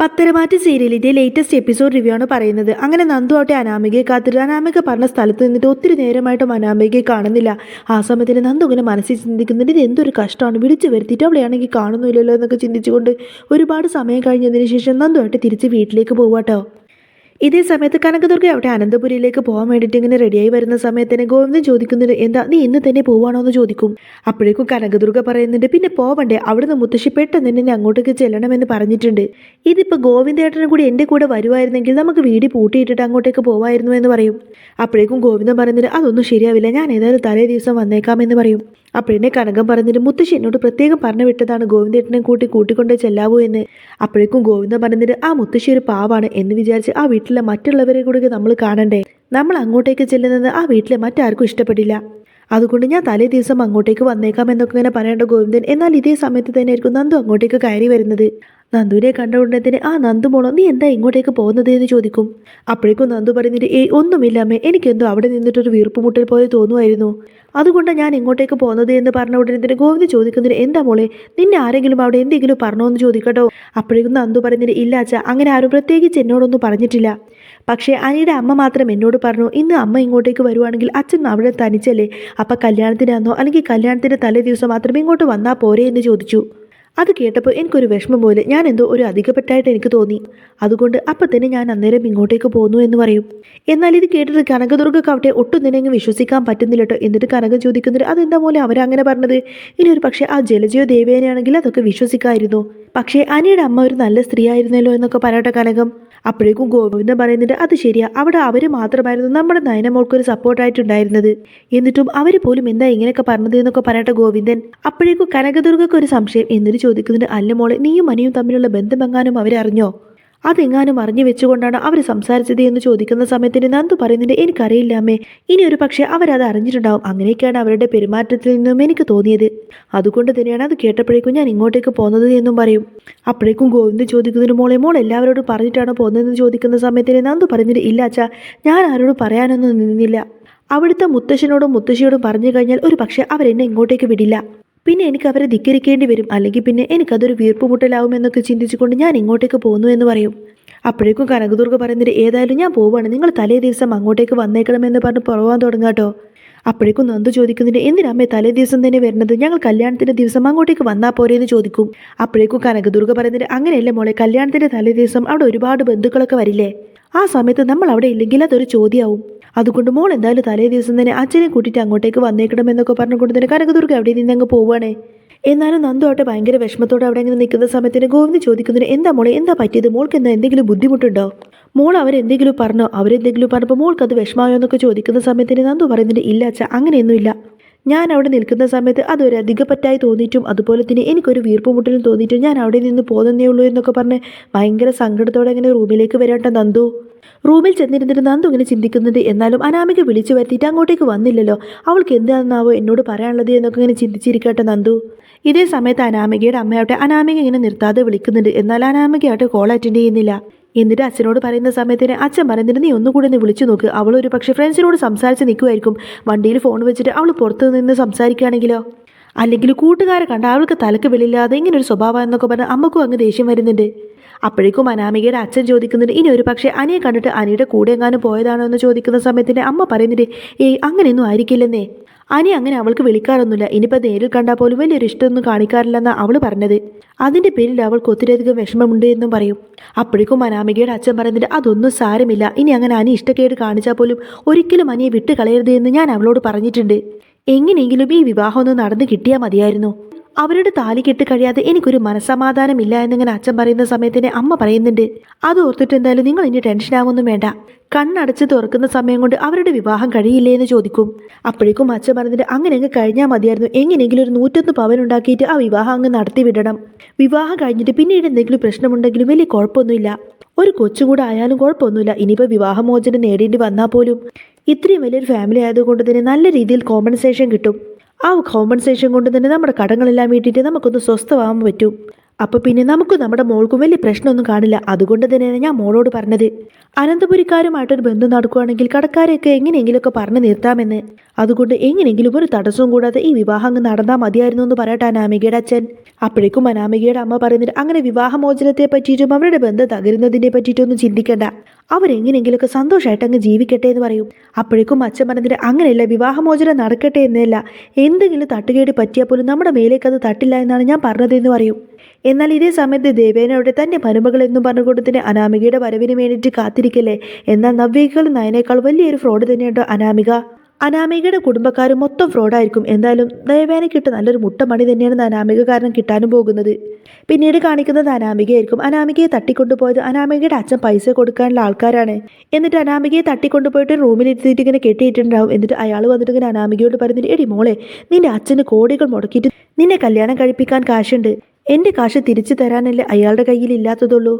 പത്തരമാറ്റ് സീരിയലിന്റെ latest episode review ആണ് പറയുന്നത്. അങ്ങനെ നന്ദു ആവട്ടെ അനാമികയെ കാത്തിട്ട് അനാമിക പറഞ്ഞ സ്ഥലത്ത് നിന്നിട്ട് ഒത്തിരി നേരമായിട്ടും അനാമികയെ കാണുന്നില്ല. ആ സമയത്തിന് നന്ദു ഇങ്ങനെ മനസ്സിൽ ചിന്തിക്കുന്നുണ്ട് ഇത് എന്തൊരു കഷ്ടമാണ് വിളിച്ചു വരുത്തിയിട്ട് അവളെയാണെങ്കിൽ കാണുന്നില്ലല്ലോ എന്നൊക്കെ ചിന്തിച്ചുകൊണ്ട് ഒരുപാട് സമയം കഴിഞ്ഞതിന് ശേഷം നന്ദു ആയിട്ട് തിരിച്ച് വീട്ടിലേക്ക് പോവാട്ടോ. ഇതേ സമയത്ത് കനകദുർഗ അവിടെ അനന്തപുരിയിലേക്ക് പോകാൻ വേണ്ടിയിട്ട് ഇങ്ങനെ റെഡിയായി വരുന്ന സമയത്ത് തന്നെ ഗോവിന്ദൻ ചോദിക്കുന്നുണ്ട് എന്താ നീ ഇന്ന് തന്നെ പോവാണോ എന്ന് ചോദിക്കും. അപ്പോഴേക്കും കനകദുർഗ പറയുന്നുണ്ട് പിന്നെ പോവണ്ടേ അവിടുന്ന് മുത്തശ്ശി പെട്ടെന്ന് തന്നെ എന്നെ അങ്ങോട്ടേക്ക് ചെല്ലണമെന്ന് പറഞ്ഞിട്ടുണ്ട്. ഇതിപ്പോൾ ഗോവിന്ദേട്ടനും കൂടി എന്റെ കൂടെ വരുമായിരുന്നെങ്കിൽ നമുക്ക് വീട് പൂട്ടിയിട്ടിട്ട് അങ്ങോട്ടേക്ക് പോവായിരുന്നു എന്ന് പറയും. അപ്പോഴേക്കും ഗോവിന്ദൻ പറയുന്നുണ്ട് അതൊന്നും ശരിയാവില്ല ഞാൻ ഏതായാലും തലേ ദിവസം വന്നേക്കാമെന്ന് പറയും. അപ്പോഴെന്നെ കനകം പറഞ്ഞിട്ട് മുത്തശ്ശി എന്നോട് പ്രത്യേകം പറഞ്ഞു വിട്ടതാണ് ഗോവിന്ദേട്ടനെ കൂട്ടി കൂട്ടിക്കൊണ്ട് ചെല്ലാവൂ എന്ന്. അപ്പോഴേക്കും ഗോവിന്ദ പറഞ്ഞിട്ട് ആ മുത്തശ്ശി ഒരു പാവാണ് എന്ന് വിചാരിച്ച് ആ വീട്ടിലെ മറ്റുള്ളവരെ കൂടി നമ്മൾ കാണണ്ടേ? നമ്മൾ അങ്ങോട്ടേക്ക് ചെല്ലുന്നത് ആ വീട്ടിലെ മറ്റാർക്കും ഇഷ്ടപ്പെടില്ല. അതുകൊണ്ട് ഞാൻ തലേ ദിവസം അങ്ങോട്ടേക്ക് വന്നേക്കാം എന്നൊക്കെ ഇങ്ങനെ പറയേണ്ട ഗോവിന്ദൻ എന്നാൽ ഇതേ സമയത്ത് തന്നെ ആയിരിക്കും നന്ദു അങ്ങോട്ടേക്ക് കയറി വരുന്നത്. നന്ദുവിനെ കണ്ട ഉടനെ തന്നെ ആ നന്ദു മോളോ നീ എന്താ ഇങ്ങോട്ടേക്ക് പോകുന്നത്? എന്ന് ചോദിക്കും. അപ്പോഴേക്കും നന്ദു പറയുന്നിട്ട് ഏയ് ഒന്നുമില്ലാമേ എനിക്കെന്തോ അവിടെ നിന്നിട്ടൊരു വീർപ്പുമുട്ടൽ പോലെ തോന്നുമായിരുന്നു. അതുകൊണ്ട് ഞാൻ ഇങ്ങോട്ടേക്ക് പോകുന്നത്? എന്ന് പറഞ്ഞ ഉടനെ തന്നെ ഗോവിന്ദ് ചോദിക്കുന്നതിന് എന്താ മോളെ നിന്നെ ആരെങ്കിലും അവിടെ എന്തെങ്കിലും പറഞ്ഞോ? എന്ന് ചോദിക്കട്ടോ. അപ്പോഴേക്കും നന്ദു പറയുന്നതിന് ഇല്ല അച്ഛാ അങ്ങനെ ആരും പ്രത്യേകിച്ച് എന്നോടൊന്നും പറഞ്ഞിട്ടില്ല. പക്ഷേ അനിയുടെ അമ്മ മാത്രം എന്നോട് പറഞ്ഞു ഇന്ന് അമ്മ ഇങ്ങോട്ടേക്ക് വരുവാണെങ്കിൽ അച്ഛൻ അവിടെ തനിച്ചല്ലേ? അപ്പം കല്യാണത്തിനാന്നോ അല്ലെങ്കിൽ കല്യാണത്തിന്റെ തലേ ദിവസം മാത്രമേ ഇങ്ങോട്ട് വന്നാൽ പോരെ എന്ന് ചോദിച്ചു. അത് കേട്ടപ്പോൾ എനിക്കൊരു വിഷമം പോലെ ഞാൻ എന്തോ ഒരു അധികപ്പെട്ടായിട്ട് എനിക്ക് തോന്നി. അതുകൊണ്ട് അപ്പം തന്നെ ഞാൻ അന്നേരം ഇങ്ങോട്ടേക്ക് പോന്നു എന്ന് പറയും. എന്നാൽ ഇത് കേട്ടിട്ട് കനകദുർഗക്കാവട്ടെ ഒട്ടും തന്നെ അങ്ങ് വിശ്വസിക്കാൻ പറ്റുന്നില്ലട്ടോ. എന്നിട്ട് കനക ചോദിക്കുന്നത് അതെന്താ പോലെ അവരങ്ങനെ പറഞ്ഞത്? ഇനി ഒരു പക്ഷേ ആ ജലജയോ ദേവേനയാണെങ്കിൽ അതൊക്കെ വിശ്വസിക്കായിരുന്നു. പക്ഷേ അനിയുടെ അമ്മ ഒരു നല്ല സ്ത്രീ ആയിരുന്നല്ലോ എന്നൊക്കെ പറയട്ടെ കനകം. അപ്പോഴേക്കും ഗോവിന്ദൻ പറയുന്നുണ്ട് അത് ശരിയാ. അവിടെ അവർ മാത്രമായിരുന്നു നമ്മുടെ നയനമോൾക്ക് ഒരു സപ്പോർട്ടായിട്ടുണ്ടായിരുന്നത്. എന്നിട്ടും അവർ പോലും എന്താ ഇങ്ങനെയൊക്കെ പറഞ്ഞത് എന്നൊക്കെ പറയട്ടെ ഗോവിന്ദൻ. അപ്പോഴേക്കും കനകദുർഗക്ക് ഒരു സംശയം. എന്നിട്ട് ചോദിക്കുന്നുണ്ട് അല്ല മോളെ നീയും മനിയും തമ്മിലുള്ള ബന്ധമെങ്ങാനും അവരറിഞ്ഞോ അതെങ്ങാനും അറിഞ്ഞു വെച്ചുകൊണ്ടാണ് അവർ സംസാരിച്ചത് എന്ന് ചോദിക്കുന്ന സമയത്തിന് നന്ദു പറയുന്നുണ്ട് എനിക്കറിയില്ല അമ്മേ. ഇനി ഒരു പക്ഷേ അവരത് അറിഞ്ഞിട്ടുണ്ടാവും. അങ്ങനെയൊക്കെയാണ് അവരുടെ പെരുമാറ്റത്തിൽ നിന്നും എനിക്ക് തോന്നിയത്. അതുകൊണ്ട് തന്നെയാണ് അത് കേട്ടപ്പോഴേക്കും ഞാൻ ഇങ്ങോട്ടേക്ക് പോകുന്നത് എന്നും പറയും. അപ്പോഴേക്കും ഗോവിന്ദ് ചോദിക്കുന്നതിന് മോളെ മോൾ എല്ലാവരോടും പറഞ്ഞിട്ടാണ് പോകുന്നതെന്ന് ചോദിക്കുന്ന സമയത്തിന് നന്ദു പറയുന്നുണ്ട് ഇല്ല അച്ഛാ ഞാൻ ആരോടും പറയാനൊന്നും നിന്നില്ല. അവിടുത്തെ മുത്തശ്ശനോടും മുത്തശ്ശിയോടും പറഞ്ഞു കഴിഞ്ഞാൽ ഒരു പക്ഷേ അവരെന്നെ ഇങ്ങോട്ടേക്ക് വിടില്ല. പിന്നെ എനിക്ക് അവരെ ധിക്കരിക്കേണ്ടി വരും. അല്ലെങ്കിൽ പിന്നെ എനിക്കതൊരു വീർപ്പുമുട്ടലാവുമെന്നൊക്കെ ചിന്തിച്ചുകൊണ്ട് ഞാൻ ഇങ്ങോട്ടേക്ക് പോകുന്നു എന്ന് പറയും. അപ്പോഴേക്കും കനകദുർഗ പറയുന്നത് ഏതായാലും ഞാൻ പോവാണ്. നിങ്ങൾ തലേ ദിവസം അങ്ങോട്ടേക്ക് വന്നേക്കണമെന്ന് പറഞ്ഞ് പുറവാൻ തുടങ്ങാട്ടോ അപ്പോഴേക്കും നന്ദു ചോദിക്കുന്നുണ്ട് എന്തിനമ്മേ തലേ ദിവസം തന്നെ വരുന്നത് ഞങ്ങൾ കല്യാണത്തിന്റെ ദിവസം അങ്ങോട്ടേക്ക് വന്നാൽ പോരെ എന്ന് ചോദിക്കും. അപ്പോഴേക്കും കനകദുർഗ പറയുന്നത് അങ്ങനെയല്ല മോളെ കല്യാണത്തിന്റെ തലേ ദിവസം അവിടെ ഒരുപാട് ബന്ധുക്കളൊക്കെ വരില്ലേ? ആ സമയത്ത് നമ്മൾ അവിടെ ഇല്ലെങ്കിൽ അതൊരു ചോദ്യമാവും. അതുകൊണ്ട് മോൾ എന്തായാലും തലേ ദിവസം തന്നെ അച്ഛനെ കൂട്ടിയിട്ട് അങ്ങോട്ടേക്ക് വന്നേക്കണമെന്നൊക്കെ പറഞ്ഞുകൊണ്ട് തന്നെ കനകദുർഗ അവിടെ നിന്ന് അങ്ങ് പോവുകയാണേ എന്നാലും നന്ദു ആട്ടെ ഭയങ്കര വിഷമത്തോടെ അവിടെ അങ്ങനെ നിൽക്കുന്ന സമയത്തിന് ഗോവിന്ദ് ചോദിക്കുന്നതിന് എന്താ മോളെ എന്താ പറ്റിയത്? മോൾക്ക് എന്താ എന്തെങ്കിലും ബുദ്ധിമുട്ടുണ്ടോ? മോൾ അവരെന്തെങ്കിലും പറഞ്ഞോ? അവരെന്തെങ്കിലും പറഞ്ഞപ്പോൾ മോൾക്ക് അത് വിഷമായോ എന്നൊക്കെ ചോദിക്കുന്ന സമയത്തിന് നന്ദു പറയുന്നുണ്ട് ഇല്ല അച്ഛ അങ്ങനെയൊന്നുമില്ല ഞാൻ അവിടെ നിൽക്കുന്ന സമയത്ത് അതൊരു അധികപ്പറ്റായി തോന്നിയിട്ടും അതുപോലെ തന്നെ എനിക്കൊരു വീർപ്പുമുട്ടലും തോന്നിയിട്ടും ഞാൻ അവിടെ നിന്ന് പോകുന്നേ ഉള്ളൂ എന്നൊക്കെ പറഞ്ഞ് ഭയങ്കര സങ്കടത്തോടെ അങ്ങനെ റൂമിലേക്ക് വരാട്ടോ നന്ദു. റൂമിൽ ചെന്നിരുന്നിട്ട് നന്ദു ഇങ്ങനെ ചിന്തിക്കുന്നത് എന്നാലും അനാമിക വിളിച്ചു വരുത്തിയിട്ട് അങ്ങോട്ടേക്ക് വന്നില്ലല്ലോ. അവൾക്ക് എന്താണെന്നാവോ എന്നോട് പറയാനുള്ളത് എന്നൊക്കെ ഇങ്ങനെ ചിന്തിച്ചിരിക്കട്ടെ നന്ദു. ഇതേ സമയത്ത് അനാമികയുടെ അമ്മയാവട്ടെ അനാമിക ഇങ്ങനെ നിർത്താതെ വിളിക്കുന്നുണ്ട്. എന്നാൽ അനാമികയാവട്ടെ കോൾ അറ്റൻഡ് ചെയ്യുന്നില്ല. എന്നിട്ട് അച്ഛനോട് പറയുന്ന സമയത്തിന് അച്ഛൻ പറയുന്നിട്ട് നീ ഒന്നുകൂടി ഒന്ന് വിളിച്ചു നോക്ക്. അവൾ ഒരു പക്ഷേ ഫ്രണ്ട്സിനോട് സംസാരിച്ച് നിൽക്കുമായിരിക്കും. വണ്ടിയിൽ ഫോൺ വെച്ചിട്ട് അവൾ പുറത്ത് നിന്ന് സംസാരിക്കുകയാണെങ്കിലോ? അല്ലെങ്കിൽ കൂട്ടുകാരെ കണ്ട അവൾക്ക് തലക്ക് വെളിയില്ലാതെ ഇങ്ങനെ ഒരു സ്വഭാവം എന്നൊക്കെ പറഞ്ഞ് അമ്മക്കും അങ്ങ് ദേഷ്യം വരുന്നുണ്ട്. അപ്പോഴേക്കും അനാമികയുടെ അച്ഛൻ ചോദിക്കുന്നുണ്ട് ഇനി ഒരു പക്ഷേ അനിയെ കണ്ടിട്ട് അനിയുടെ കൂടെ എങ്ങാനും പോയതാണോ എന്ന് ചോദിക്കുന്ന സമയത്തിന് അമ്മ പറയുന്നുണ്ട് ഏയ് അങ്ങനെയൊന്നും ആയിരിക്കില്ലെന്നേ. അനി അങ്ങനെ അവൾക്ക് വിളിക്കാറൊന്നുമില്ല. ഇനിയിപ്പോൾ നേരിൽ കണ്ടാൽ പോലും വലിയൊരു ഇഷ്ടമൊന്നും കാണിക്കാറില്ലെന്നാണ് അവൾ പറഞ്ഞത്. അതിന്റെ പേരിൽ അവൾക്ക് ഒത്തിരിയധികം വിഷമമുണ്ട് എന്നും പറയും. അപ്പോഴേക്കും അനാമികയുടെ അച്ഛൻ പറയുന്നുണ്ട് അതൊന്നും സാരമില്ല. ഇനി അങ്ങനെ അനി ഇഷ്ടക്കേട് കാണിച്ചാൽ പോലും ഒരിക്കലും അനിയെ വിട്ട് കളയരുത് എന്ന് ഞാൻ അവളോട് പറഞ്ഞിട്ടുണ്ട്. എങ്ങനെയെങ്കിലും ഈ വിവാഹം ഒന്ന് നടന്നു കിട്ടിയാൽ മതിയായിരുന്നു. അവരുടെ താലി കെട്ട് കഴിയാതെ എനിക്കൊരു മനസ്സമാധാനമില്ല എന്നിങ്ങനെ അച്ഛൻ പറയുന്ന സമയത്തിന് അമ്മ പറയുന്നുണ്ട്. അത് ഓർത്തിട്ട് എന്തായാലും നിങ്ങൾ ഇനി ടെൻഷനാവൊന്നും വേണ്ട. കണ്ണടച്ച് തുറക്കുന്ന സമയം കൊണ്ട് അവരുടെ വിവാഹം കഴിയില്ലേ എന്ന് ചോദിക്കും. അപ്പോഴേക്കും അച്ഛൻ പറഞ്ഞിട്ട് അങ്ങനെ അങ്ങ് കഴിഞ്ഞാൽ മതിയായിരുന്നു. എങ്ങനെയെങ്കിലും ഒരു നൂറ്റൊന്ന് പവൻ ഉണ്ടാക്കിയിട്ട് ആ വിവാഹം അങ്ങ് നടത്തി വിടണം. വിവാഹം കഴിഞ്ഞിട്ട് പിന്നീട് എന്തെങ്കിലും പ്രശ്നമുണ്ടെങ്കിലും വലിയ കുഴപ്പമൊന്നുമില്ല. ഒരു കൊച്ചുകൂടെ ആയാലും കുഴപ്പമൊന്നുമില്ല. ഇനിയിപ്പോൾ വിവാഹമോചനം നേടേണ്ടി വന്നാൽ പോലും. ഇത്രയും വലിയൊരു ഫാമിലി ആയതുകൊണ്ട് തന്നെ നല്ല രീതിയിൽ കോമ്പൻസേഷൻ കിട്ടും. ആ കോമ്പൻസേഷൻ കൊണ്ട് തന്നെ നമ്മുടെ കടങ്ങളെല്ലാം വീട്ടിട്ട് നമുക്കൊന്ന് സ്വസ്ഥമാകാൻ പറ്റും. അപ്പോൾ പിന്നെ നമുക്ക് നമ്മുടെ മോൾക്കും വലിയ പ്രശ്നമൊന്നും കാണില്ല. അതുകൊണ്ട് തന്നെയാണ് ഞാൻ മോളോട് പറഞ്ഞത്. അനന്തപുരിക്കാരുമായിട്ടൊരു ബന്ധം നടക്കുകയാണെങ്കിൽ കടക്കാരെയൊക്കെ എങ്ങനെയെങ്കിലുമൊക്കെ പറഞ്ഞു നിർത്താമെന്ന്. അതുകൊണ്ട് എങ്ങനെയെങ്കിലും ഒരു തടസ്സവും കൂടാതെ ഈ വിവാഹം അങ്ങ് നടന്നാൽ മതിയായിരുന്നു എന്ന് പറയട്ടെ അനാമികയുടെ അച്ഛൻ. അപ്പോഴേക്കും അനാമികയുടെ അമ്മ പറയുന്നത് അങ്ങനെ വിവാഹമോചനത്തെ പറ്റിയിട്ടും അവരുടെ ബന്ധം തകരുന്നതിനെ പറ്റിയിട്ടൊന്നും ചിന്തിക്കണ്ട. അവരെങ്ങനെയെങ്കിലുമൊക്കെ സന്തോഷമായിട്ട് അങ്ങ് ജീവിക്കട്ടെ എന്ന് പറയും. അപ്പോഴേക്കും അച്ഛൻ പറഞ്ഞിട്ട് അങ്ങനെയല്ല വിവാഹമോചനം നടക്കട്ടെ എന്നല്ല. എന്തെങ്കിലും തട്ടുകേട് പറ്റിയാൽ പോലും നമ്മുടെ മേലേക്ക് അത് തട്ടില്ല എന്നാണ് ഞാൻ പറഞ്ഞതെന്ന് പറയും. എന്നാൽ ഇതേ സമയത്ത് ദേവേനയുടെ തന്നെ മരുമകൾ എന്നും പറഞ്ഞുകൊണ്ട് തന്നെ അനാമികയുടെ വരവിന് വേണ്ടിയിട്ട് കാത്തിരിക്കല്ലേ? എന്നാൽ നവ്യകൾ നയനേക്കാൾ വലിയൊരു ഫ്രോഡ് തന്നെയുണ്ട് അനാമിക? അനാമികയുടെ കുടുംബക്കാർ മൊത്തം ഫ്രോഡായിരിക്കും. എന്തായാലും ദേവേനയ്ക്കിട്ട് നല്ലൊരു മുട്ടമണി തന്നെയാണ് അനാമിക കാരണം കിട്ടാനും പോകുന്നത്. പിന്നീട് കാണിക്കുന്നത് അനാമികയായിരിക്കും. അനാമികയെ തട്ടിക്കൊണ്ടുപോയത് അനാമികയുടെ അച്ഛൻ പൈസ കൊടുക്കാനുള്ള ആൾക്കാരാണ്. എന്നിട്ട് അനാമികയെ തട്ടിക്കൊണ്ടുപോയിട്ട് റൂമിലിരുത്തിയിട്ട് ഇങ്ങനെ കെട്ടിയിട്ടുണ്ടാവും. എന്നിട്ട് അയാൾ വന്നിട്ട് ഇങ്ങനെ അനാമികയോട് പറഞ്ഞിട്ട് എടി മോളെ നിന്റെ അച്ഛന് കോടികൾ മുടക്കിയിട്ട് നിന്നെ കല്യാണം കഴിപ്പിക്കാൻ കാശുണ്ട്. എന്റെ കാശ് തിരിച്ചു തരാനല്ലേ അയാളുടെ കയ്യിൽ ഇല്ലാത്തതുള്ളൂ?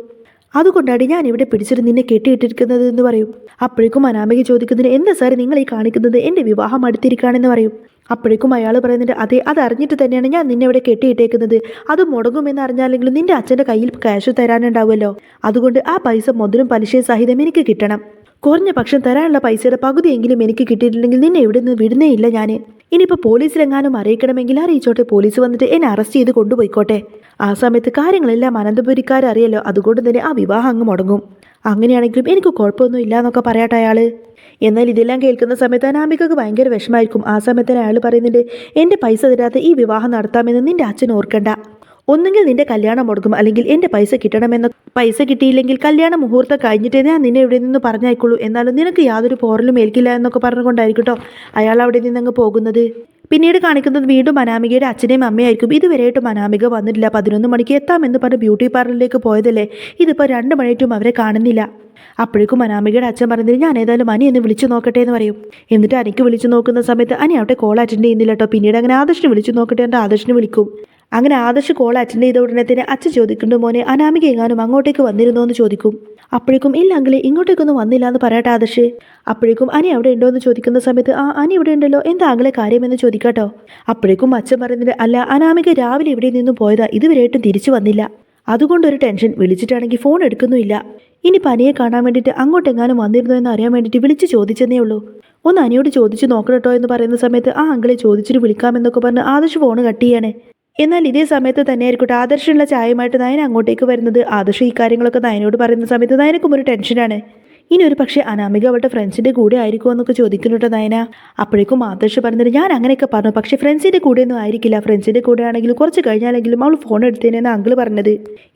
അതുകൊണ്ടാണ് ഞാൻ ഇവിടെ പിടിച്ചിട്ട് നിന്നെ കെട്ടിയിട്ടിരിക്കുന്നത് എന്ന് പറയും. അപ്പോഴേക്കും അനാമിക ചോദിക്കുന്നതിന് എന്താ സാർ നിങ്ങൾ ഈ കാണിക്കുന്നത്? എന്റെ വിവാഹം അടുത്തിരിക്കുകയാണെന്ന് പറയും. അപ്പോഴേക്കും അയാൾ പറയുന്നുണ്ട് അതെ അറിഞ്ഞിട്ട് തന്നെയാണ് ഞാൻ നിന്നെ ഇവിടെ കെട്ടിയിട്ടേക്കുന്നത്. അത് മുടങ്ങുമെന്ന് അറിഞ്ഞാലെങ്കിലും നിന്റെ അച്ഛന്റെ കയ്യിൽ ക്യാഷ് തരാനുണ്ടാവുമല്ലോ. അതുകൊണ്ട് ആ പൈസ മുതലും പലിശയും സഹിതം എനിക്ക് കിട്ടണം. കുറഞ്ഞ പക്ഷം തരാനുള്ള പൈസയുടെ പകുതിയെങ്കിലും എനിക്ക് കിട്ടിയിട്ടില്ലെങ്കിൽ നിന്നെ ഇവിടെ നിന്ന് വിടുന്നേ ഇല്ല ഞാൻ ഇനിയിപ്പോൾ പോലീസിലെങ്ങാനും അറിയിക്കണമെങ്കിൽ അറിയിച്ചോട്ടെ പോലീസ് വന്നിട്ട് എന്നെ അറസ്റ്റ് ചെയ്ത് കൊണ്ടുപോയിക്കോട്ടെ. ആ സമയത്ത് കാര്യങ്ങളെല്ലാം അനന്തപുരിക്കാർ അറിയല്ലോ അതുകൊണ്ട് തന്നെ ആ വിവാഹം അങ്ങ് മുടങ്ങും. അങ്ങനെയാണെങ്കിലും എനിക്ക് കുഴപ്പമൊന്നും ഇല്ല എന്നൊക്കെ പറയട്ടെ അയാൾ എന്നാൽ ഇതെല്ലാം കേൾക്കുന്ന സമയത്ത് അനാമികക്ക് ഭയങ്കര വിഷമായിരിക്കും ആ സമയത്ത് അയാൾ പറയുന്നുണ്ട് എന്റെ പൈസ തരാത്ത ഈ വിവാഹം നടത്താമെന്ന് നിന്റെ അച്ഛൻ ഓർക്കണ്ട. ഒന്നുകിൽ നിന്റെ കല്യാണം മുടക്കും അല്ലെങ്കിൽ എന്റെ പൈസ കിട്ടണമെന്ന് പൈസ കിട്ടിയില്ലെങ്കിൽ കല്യാണ മുഹൂർത്തം കഴിഞ്ഞിട്ടേ ഞാൻ നിന്നെ ഇവിടെ നിന്ന് പറഞ്ഞയക്കുള്ളൂ. എന്നാലും നിനക്ക് യാതൊരു പോറലും ഏൽക്കില്ല എന്നൊക്കെ പറഞ്ഞുകൊണ്ടായിരിക്കും കേട്ടോ അയാൾ അവിടെ നിന്നങ്ങ് പോകുന്നത്. പിന്നീട് കാണിക്കുന്നത് വീണ്ടും അനാമികയുടെ അച്ഛനെയും അമ്മയായിരിക്കും. ഇതുവരെയായിട്ടും അനാമിക വന്നിട്ടില്ല. പതിനൊന്ന് മണിക്ക് എത്താമെന്ന് പറഞ്ഞ് ബ്യൂട്ടി പാർലറിലേക്ക് പോയതല്ലേ? ഇതിപ്പോൾ രണ്ട് മണിയായിട്ടും അവരെ കാണുന്നില്ല. അപ്പോഴേക്കും അനാമികയുടെ അച്ഛൻ പറഞ്ഞത് ഞാൻ ഏതായാലും അനി ഒന്ന് വിളിച്ചു നോക്കട്ടെ എന്ന് പറയും. എന്നിട്ട് അനിക്ക് വിളിച്ചു നോക്കുന്ന സമയത്ത് അനി അവിടെ കോൾ അറ്റൻഡ് ചെയ്യുന്നില്ല കേട്ടോ പിന്നീട് അങ്ങനെ ആദർശിനെ വിളിച്ചു നോക്കട്ടെ എന്ന് ആദർശിനെ വിളിക്കും. അങ്ങനെ ആദർശ് കോൾ അറ്റൻഡ് ചെയ്ത ഉടനെ തന്നെ അച്ഛൻ ചോദിക്കുന്നുണ്ട് മോനെ അനാമിക എങ്ങാനും അങ്ങോട്ടേക്ക് വന്നിരുന്നോ എന്ന് ചോദിക്കും. അപ്പോഴേക്കും ഇല്ല അങ്കിളെ ഇങ്ങോട്ടേക്കൊന്നും വന്നില്ല എന്ന് പറയട്ടെ ആദർശ്. അപ്പോഴേക്കും അനി അവിടെ ഉണ്ടോ എന്ന് ചോദിക്കുന്ന സമയത്ത് ആ അനി ഇവിടെ ഉണ്ടല്ലോ എന്താ അങ്കിളെ കാര്യമെന്ന് ചോദിക്കാട്ടോ. അപ്പോഴേക്കും അച്ഛൻ പറയുന്നത് അല്ല അനാമിക രാവിലെ ഇവിടെ നിന്നും പോയതാ ഇതുവരെയായിട്ടും തിരിച്ചു വന്നില്ല. അതുകൊണ്ടൊരു ടെൻഷൻ വിളിച്ചിട്ടാണെങ്കിൽ ഫോൺ എടുക്കുന്നുമില്ല. ഇനി പനിയെ കാണാൻ വേണ്ടിയിട്ട് അങ്ങോട്ടെങ്ങാനും വന്നിരുന്നോ എന്ന് അറിയാൻ വേണ്ടിയിട്ട് വിളിച്ച് ചോദിച്ചെന്നേ ഉള്ളൂ. ഒന്ന് അനിയോട് ചോദിച്ചു നോക്കണട്ടോ എന്ന് പറയുന്ന സമയത്ത് ആ അങ്കിളെ ചോദിച്ചിട്ട് വിളിക്കാമെന്നൊക്കെ പറഞ്ഞ് ആദർശ് ഫോൺ കട്ട് ചെയ്യണേ. എന്നാൽ ഇതേ സമയത്ത് തന്നെ ആയിരിക്കട്ടെ ആദർശമുള്ള ചായയുമായിട്ട് നയന അങ്ങോട്ടേക്ക് വരുന്നത്. ആദർശ് ഈ കാര്യങ്ങളൊക്കെ നയനോട് പറയുന്ന സമയത്ത് നയനക്കും ഒരു ടെൻഷനാണ്. ഇനി ഒരു പക്ഷേ അനാമിക അവളുടെ ഫ്രണ്ട്സിന്റെ കൂടെ ആയിരിക്കുമോ എന്നൊക്കെ ചോദിക്കുന്നുട്ടോ നയന. അപ്പോഴേക്കും ആദർശ് പറഞ്ഞിട്ട് ഞാൻ അങ്ങനെയൊക്കെ പറഞ്ഞു പക്ഷേ ഫ്രണ്ട്സിന്റെ കൂടെയൊന്നും ആയിരിക്കില്ല. ഫ്രണ്ട്സിന്റെ കൂടെ ആണെങ്കിലും കുറച്ച് കഴിഞ്ഞാലെങ്കിലും അവൾ ഫോൺ എടുത്തേനെന്ന് അങ്കിൾ പറഞ്ഞത്.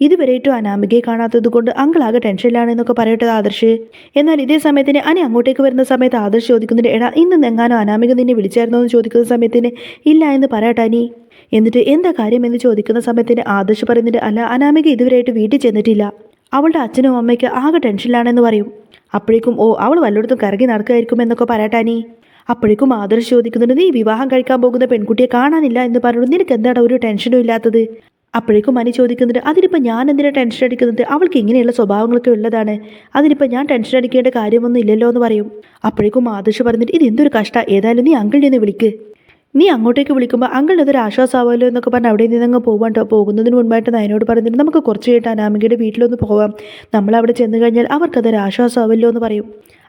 ഇതുവരെയായിട്ടും അനാമികയെ കാണാത്തത് കൊണ്ട് അങ്കിൾ ആകെ ടെൻഷനിലാണ് എന്നൊക്കെ പറയട്ടെ ആദർശ്. എന്നാൽ ഇതേ സമയത്തിന് അനി അങ്ങോട്ടേക്ക് വരുന്ന സമയത്ത് ആദർശ് ചോദിക്കുന്നുണ്ട് എടാ ഇന്ന് എങ്ങാനോ അനാമിക നിന്നെ വിളിച്ചായിരുന്നോ? എന്ന് ചോദിക്കുന്ന സമയത്തിന് ഇല്ല എന്ന് പറയട്ടെ അനി. എന്നിട്ട് എന്താ കാര്യം എന്ന് ചോദിക്കുന്ന സമയത്തിന് ആദർശ് പറയുന്നുണ്ട് അല്ല അനാമിക ഇതുവരെയായിട്ട് വീട്ടിൽ ചെന്നിട്ടില്ല. അവളുടെ അച്ഛനും അമ്മയ്ക്ക് ആകെ ടെൻഷനിലാണെന്ന് പറയും. അപ്പോഴേക്കും ഓ അവൾ വല്ലയിടത്തും കറങ്ങി നടക്കുമായിരിക്കും എന്നൊക്കെ പറയട്ടാനീ അപ്പോഴേക്കും ആദർശ് ചോദിക്കുന്നുണ്ട് നീ വിവാഹം കഴിക്കാൻ പോകുന്ന പെൺകുട്ടിയെ കാണാനില്ല എന്ന് പറഞ്ഞു നിനക്ക് എന്താണ് ഒരു ടെൻഷനും ഇല്ലാത്തത്? അപ്പോഴേക്കും മനി ചോദിക്കുന്നുണ്ട് അതിനിപ്പോൾ ഞാൻ എന്തിനാ ടെൻഷൻ അടിക്കുന്നത്? അവൾക്ക് ഇങ്ങനെയുള്ള സ്വഭാവങ്ങളൊക്കെ ഉള്ളതാണ്. അതിനിപ്പോൾ ഞാൻ ടെൻഷൻ അടിക്കേണ്ട കാര്യമൊന്നും ഇല്ലല്ലോ എന്ന് പറയും. അപ്പോഴേക്കും ആദർശ് പറഞ്ഞിട്ട് ഇത് എന്തൊരു കഷ്ട? ഏതായാലും നീ അങ്കിളിനെ ഒന്ന് വിളിക്ക്. നീ അങ്ങോട്ടേക്ക് വിളിക്കുമ്പോൾ അങ്കിളിന് അതൊരു ആശ്വാസമാവല്ലോ എന്നൊക്കെ പറഞ്ഞ് അവിടെ നിന്ന് അങ്ങ് പോകാൻ പോകുന്നതിന് മുൻപായിട്ട് നയനോട് പറഞ്ഞിട്ട് നമുക്ക് കുറച്ച് കഴിഞ്ഞിട്ട് അനാമികയുടെ വീട്ടിലൊന്ന് പോവാം. നമ്മൾ അവിടെ ചെന്ന് കഴിഞ്ഞാൽ അവർക്കതൊരു ആശ്വാസമാവല്ലോ എന്ന് പറയും.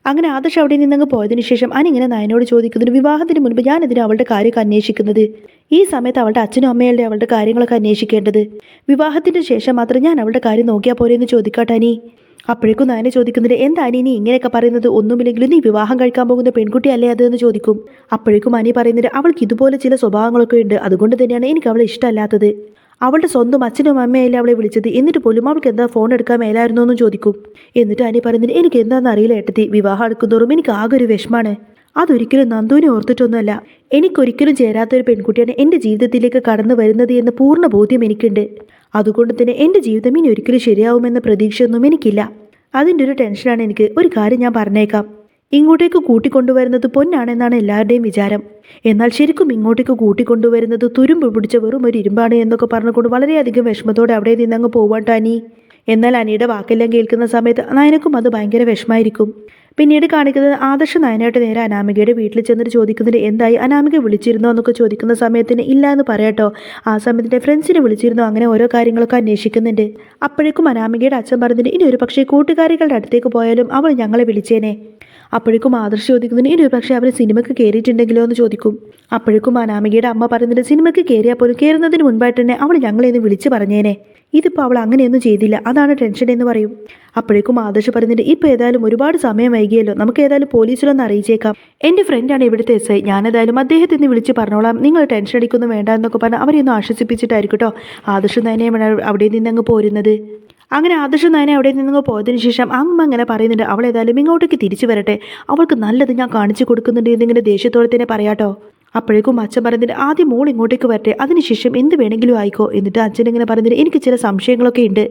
അങ്ങനെ ആദർശ് അവിടെ നിന്നങ്ങ് പോയതിനു ശേഷം അനിങ്ങനെ നയനോട് ചോദിക്കുന്നതിന് വിവാഹത്തിന് മുൻപ് ഞാൻ ഇതിന് അവളുടെ കാര്യമൊക്കെ അന്വേഷിക്കുന്നത്? ഈ സമയത്ത് അവളുടെ അച്ഛനും അമ്മയല്ലേ അവളുടെ കാര്യങ്ങളൊക്കെ അന്വേഷിക്കേണ്ടത്? വിവാഹത്തിന് ശേഷം മാത്രം ഞാൻ അവളുടെ കാര്യം നോക്കിയാൽ പോരെ എന്ന് ചോദിക്കാട്ടാനി അപ്പോഴേക്കും നയനെ ചോദിക്കുന്നുണ്ട് എന്താ അനി നീ ഇങ്ങനെയൊക്കെ പറയുന്നത്? ഒന്നുമില്ലെങ്കിലും നീ വിവാഹം കഴിക്കാൻ പോകുന്ന പെൺകുട്ടിയല്ലേ അത് എന്ന് ചോദിക്കും. അപ്പോഴേക്കും അനി പറയുന്നത് അവൾക്ക് ഇതുപോലെ ചില സ്വഭാവങ്ങളൊക്കെ ഉണ്ട്. അതുകൊണ്ട് തന്നെയാണ് എനിക്ക് അവളെ ഇഷ്ടമല്ലാത്തത്. അവളുടെ സ്വന്തം അച്ഛനും അമ്മയല്ലേ അവളെ വിളിച്ചത് എന്നിട്ട് പോലും അവൾക്ക് എന്താ ഫോൺ എടുക്കാൻ മേലായിരുന്നോ എന്ന് ചോദിക്കും. എന്നിട്ട് അനി പറയുന്നത് എനിക്ക് എന്താണെന്ന് അറിയില്ല ഏട്ടത്തി വിവാഹം എടുക്കുന്നതോറും എനിക്ക് ആകെ ഒരു വിഷമാണ്. അതൊരിക്കലും നന്ദുവിനെ ഓർത്തിട്ടൊന്നുമല്ല. എനിക്കൊരിക്കലും ചേരാത്ത ഒരു പെൺകുട്ടിയാണ് എന്റെ ജീവിതത്തിലേക്ക് കടന്നു വരുന്നത് എന്ന പൂർണ ബോധ്യം എനിക്കുണ്ട്. അതുകൊണ്ട് തന്നെ എന്റെ ജീവിതം ഇനി ഒരിക്കലും ശരിയാവുമെന്ന പ്രതീക്ഷയൊന്നും എനിക്കില്ല. അതിന്റെ ഒരു ടെൻഷനാണ് എനിക്ക്. ഒരു കാര്യം ഞാൻ പറഞ്ഞേക്കാം. ഇങ്ങോട്ടേക്ക് കൂട്ടിക്കൊണ്ടുവരുന്നത് പൊന്നാണെന്നാണ് എല്ലാവരുടെയും വിചാരം. എന്നാൽ ശരിക്കും ഇങ്ങോട്ടേക്ക് കൂട്ടിക്കൊണ്ടുവരുന്നത് തുരുമ്പ് പിടിച്ച വെറും ഒരു ഇരുമ്പാണ് എന്നൊക്കെ പറഞ്ഞുകൊണ്ട് വളരെയധികം വിഷമത്തോടെ അവിടെ നിന്നങ്ങ് പോവാട്ടോ അനി എന്നാൽ അനിയുടെ വാക്കെല്ലാം കേൾക്കുന്ന സമയത്ത് നയനക്കും അത് ഭയങ്കര വിഷമായിരിക്കും. പിന്നീട് കാണിക്കുന്നത് ആദർശ നയനായിട്ട് നേരെ അനാമികയുടെ വീട്ടിൽ ചെന്നിട്ട് ചോദിക്കുന്നതിന് എന്തായി അനാമിക വിളിച്ചിരുന്നോ എന്നൊക്കെ ചോദിക്കുന്ന സമയത്തിന് ഇല്ല എന്ന് പറയട്ടോ. ആ സമയത്തിന്റെ ഫ്രണ്ട്സിനെ വിളിച്ചിരുന്നോ അങ്ങനെ ഓരോ കാര്യങ്ങളൊക്കെ അന്വേഷിക്കുന്നുണ്ട്. അപ്പോഴേക്കും അനാമികയുടെ അച്ഛൻ പറഞ്ഞിട്ട് ഇനി ഒരു പക്ഷേ കൂട്ടുകാരികളുടെ അടുത്തേക്ക് പോയാലും അവൾ ഞങ്ങളെ വിളിച്ചേനെ. അപ്പോഴേക്കും ആദർശ് ചോദിക്കുന്നുണ്ട് ഇനി പക്ഷേ അവർ സിനിമയ്ക്ക് കയറിയിട്ടുണ്ടെങ്കിലോ എന്ന് ചോദിക്കും. അപ്പോഴേക്കും അനാമികയുടെ അമ്മ പറയുന്നുണ്ട് സിനിമയ്ക്ക് കയറിയാൽ പോലും കയറുന്നതിന് മുൻപായിട്ട് തന്നെ അവൾ ഞങ്ങളെ ഒന്ന് വിളിച്ച് പറഞ്ഞേനെ. ഇതിപ്പോൾ അവൾ അങ്ങനെയൊന്നും ചെയ്തില്ല. അതാണ് ടെൻഷൻ എന്ന് പറയും. അപ്പോഴേക്കും ആദർശ് പറയുന്നുണ്ട് ഇപ്പോൾ ഏതായാലും ഒരുപാട് സമയം വൈകിയല്ലോ. നമുക്ക് ഏതായാലും പോലീസിലൊന്ന് അറിയിച്ചേക്കാം. എന്റെ ഫ്രണ്ടാണ് ഇവിടുത്തെ എസ് ഐ ഞാനേതായാലും അദ്ദേഹത്തെ ഇന്ന് വിളിച്ച് പറഞ്ഞോളാം. നിങ്ങൾ ടെൻഷൻ അടിക്കൊന്നും വേണ്ട എന്നൊക്കെ പറഞ്ഞ് അവരെയൊന്ന് ആശ്വസിപ്പിച്ചിട്ടായിരിക്കും കേട്ടോ ആദർശ് തന്നെയാണ് അവിടെ നിന്ന് അങ്ങ് പോരുന്നത്. അങ്ങനെ ആദർശ നയനെ അവിടെ നിന്ന് പോയതിനു ശേഷം അമ്മ അങ്ങനെ പറയുന്നുണ്ട് അവൾ ഏതായാലും ഇങ്ങോട്ടേക്ക് തിരിച്ചു വരട്ടെ. അവൾക്ക് നല്ലത് ഞാൻ കാണിച്ചു കൊടുക്കുന്നുണ്ട് എന്നിങ്ങനെ ദേഷ്യത്തോടെ തന്നെ പറയാട്ടോ. അപ്പോഴേക്കും അച്ഛൻ പറയുന്നുണ്ട് ആദ്യം മോൾ ഇങ്ങോട്ടേക്ക് വരട്ടെ. അതിനുശേഷം എന്ത് വേണമെങ്കിലും ആയിക്കോ. എന്നിട്ട് അച്ഛൻ ഇങ്ങനെ പറയുന്നുണ്ട് എനിക്ക് ചില സംശയങ്ങളൊക്കെ ഉണ്ട്.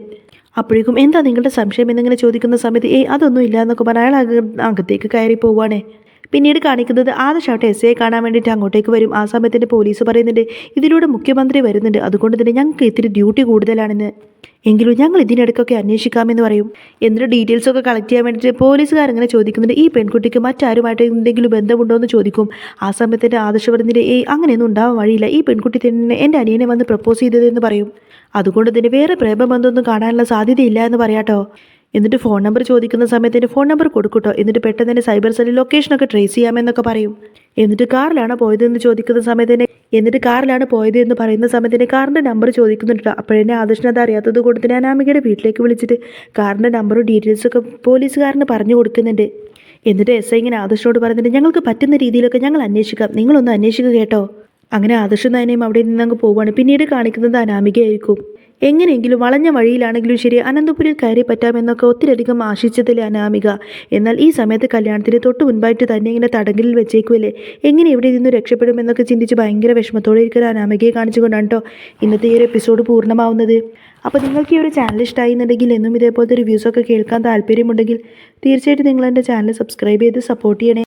അപ്പോഴേക്കും എന്താ നിങ്ങളുടെ സംശയം? എന്നിങ്ങനെ ചോദിക്കുന്ന സമയത്ത് ഏയ് അതൊന്നും ഇല്ല എന്നൊക്കെ പറഞ്ഞാൽ അയാൾ അക- അകത്തേക്ക് കയറി പോവുകയാണേ പിന്നീട് കാണിക്കുന്നത് ആദർശാവട്ടെ എസ് ഐ കാണാൻ വേണ്ടിയിട്ട് അങ്ങോട്ടേക്ക് വരും. ആ സമയത്തിന്റെ പോലീസ് പറയുന്നുണ്ട് ഇതിലൂടെ മുഖ്യമന്ത്രി വരുന്നുണ്ട്. അതുകൊണ്ട് തന്നെ ഞങ്ങൾക്ക് ഇത്തിരി ഡ്യൂട്ടി കൂടുതലാണെന്ന്. എങ്കിലും ഞങ്ങൾ ഇതിനിടയ്ക്കൊക്കെ അന്വേഷിക്കാമെന്ന് പറയും. എന്നിട്ട് ഡീറ്റെയിൽസ് ഒക്കെ കളക്ട് ചെയ്യാൻ വേണ്ടിയിട്ട് പോലീസുകാരിങ്ങനെ ചോദിക്കുന്നുണ്ട് ഈ പെൺകുട്ടിക്ക് മറ്റാരുമായിട്ട് എന്തെങ്കിലും ബന്ധമുണ്ടോ എന്ന് ചോദിക്കും. ആ സമയത്തിന്റെ ആദർശ പറയുന്നിട്ട് ഏയ് അങ്ങനെയൊന്നും ഉണ്ടാവാൻ വഴിയില്ല. ഈ പെൺകുട്ടി തന്നെ എന്റെ അനിയനെ വന്ന് പ്രപ്പോസ് ചെയ്തതെന്ന് പറയും. അതുകൊണ്ട് തന്നെ വേറെ പ്രേമബന്ധമൊന്നും കാണാനുള്ള സാധ്യതയില്ല എന്ന് പറയാട്ടോ. എന്നിട്ട് ഫോൺ നമ്പർ ചോദിക്കുന്ന സമയത്ത് എന്റെ ഫോൺ നമ്പർ കൊടുക്കൂട്ടോ എന്നിട്ട് പെട്ടെന്ന് തന്നെ സൈബർ സെല്ലിൽ ലൊക്കേഷനൊക്കെ ട്രേസ് ചെയ്യാമെന്നൊക്കെ പറയും. എന്നിട്ട് കാറിലാണ് പോയതെന്ന് ചോദിക്കുന്ന സമയത്ത് തന്നെ എന്നിട്ട് കാറിലാണ് പോയത് എന്ന് പറയുന്ന സമയത്ത് തന്നെ കാറിന്റെ നമ്പർ ചോദിക്കുന്നുണ്ട് അപ്പോഴെന്നെ ആദർശന അത് അറിയാത്തത് കൊണ്ട് ഞാൻ അനാമികയുടെ വീട്ടിലേക്ക് വിളിച്ചിട്ട് കാറിന്റെ നമ്പറും ഡീറ്റെയിൽസൊക്കെ പോലീസുകാരന് പറഞ്ഞു കൊടുക്കുന്നുണ്ട്. എന്നിട്ട് എസ് ഐ ഇങ്ങനെ ആദർശനോട് പറയുന്നുണ്ട് ഞങ്ങൾക്ക് പറ്റുന്ന രീതിയിലൊക്കെ ഞങ്ങൾ അന്വേഷിക്കാം. നിങ്ങളൊന്ന് അന്വേഷിക്കുക കേട്ടോ. അങ്ങനെ ആദർശം തന്നെയും അവിടെ നിന്ന് അങ്ങ് പോവുകയാണ് പിന്നീട് കാണിക്കുന്നത് അനാമികയായിരിക്കും. എങ്ങനെയെങ്കിലും വളഞ്ഞ വഴിയിലാണെങ്കിലും ശരി അനന്തപുരിൽ കയറി പറ്റാമെന്നൊക്കെ ഒത്തിരിയധികം ആശിച്ചതിലെ അനാമിക. എന്നാൽ ഈ സമയത്ത് കല്യാണത്തിന് തൊട്ട് മുൻപായിട്ട് തന്നെ ഇങ്ങനെ തടങ്കലിൽ വെച്ചേക്കുമല്ലേ എങ്ങനെ ഇവിടെ നിന്ന് രക്ഷപ്പെടുമെന്നൊക്കെ ചിന്തിച്ച് ഭയങ്കര വിഷമത്തോടെ ഇരിക്കുന്ന അനാമികയെ കാണിച്ചുകൊണ്ടാണ് കേട്ടോ ഇന്നത്തെ ഈ ഒരു എപ്പിസോഡ് പൂർണമാവുന്നത്. അപ്പോൾ നിങ്ങൾക്ക് ഈ ഒരു ചാനൽ ഇഷ്ടമായി എന്നുണ്ടെങ്കിൽ എന്നും ഇതേപോലത്തെ റിവ്യൂസൊക്കെ കേൾക്കാൻ താല്പര്യമുണ്ടെങ്കിൽ തീർച്ചയായിട്ടും നിങ്ങൾ എന്റെ ചാനൽ സബ്സ്ക്രൈബ് ചെയ്ത് സപ്പോർട്ട് ചെയ്യണേ.